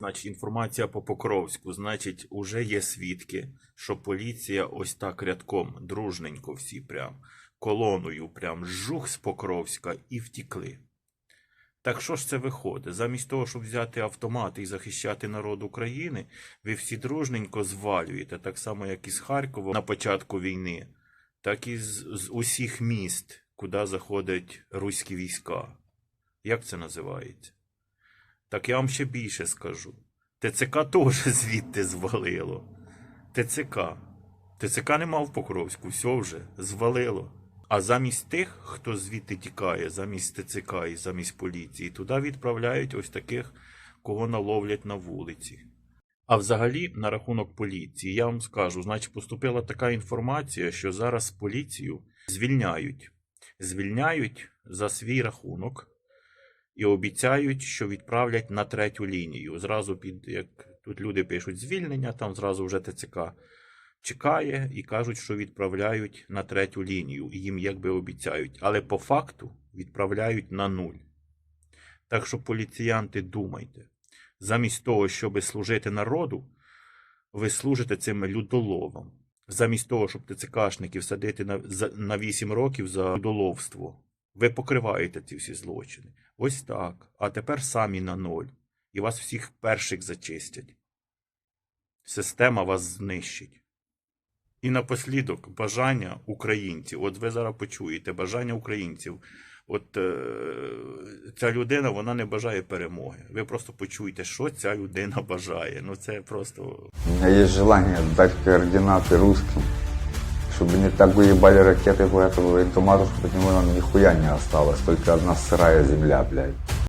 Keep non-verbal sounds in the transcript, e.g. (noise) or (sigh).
Значить, інформація по Покровську. Значить, уже є свідки, що поліція ось так рядком, дружненько всі прям, колоною прям жух з Покровська і втікли. Так що ж це виходить? Замість того, щоб взяти автомат і захищати народ України, ви всі дружненько звалюєте, так само, як і з Харкова на початку війни, так і з, з усіх міст, куди заходять руські війська. Як це називається? Так я вам ще більше скажу. ТЦК теж (laughs) звідти звалило. ТЦК. ТЦК нема в Покровську, все вже звалило. А замість тих, хто звідти тікає, замість ТЦК і замість поліції, туди відправляють ось таких, кого наловлять на вулиці. А взагалі, на рахунок поліції, я вам скажу, значить, поступила така інформація, що зараз поліцію звільняють. Звільняють за свій рахунок і обіцяють, що відправлять на третю лінію. Зразу під як тут люди пишуть звільнення, там зразу вже ТЦК чекає і кажуть, що відправляють на третю лінію. І їм якби обіцяють. Але по факту відправляють на нуль. Так що, поліціянти, думайте, замість того, щоб служити народу, ви служите цим людоловам. Замість того, щоб ТЦКшників садити на, на 8 років за людоловство, ви покриваєте ці всі злочини. Ось так. А тепер самі на ноль. І вас всіх перших зачистять. Система вас знищить. І напослідок бажання українців. От ви зараз почуєте бажання українців. От е, ця людина вона не бажає перемоги. Ви просто почуєте, що ця людина бажає. Ну це просто У меня есть желание дать координаты русским, чтобы не так выебали ракеты по этому военкомату, чтобы от него нам нихуя не осталось, только одна сырая земля, блядь.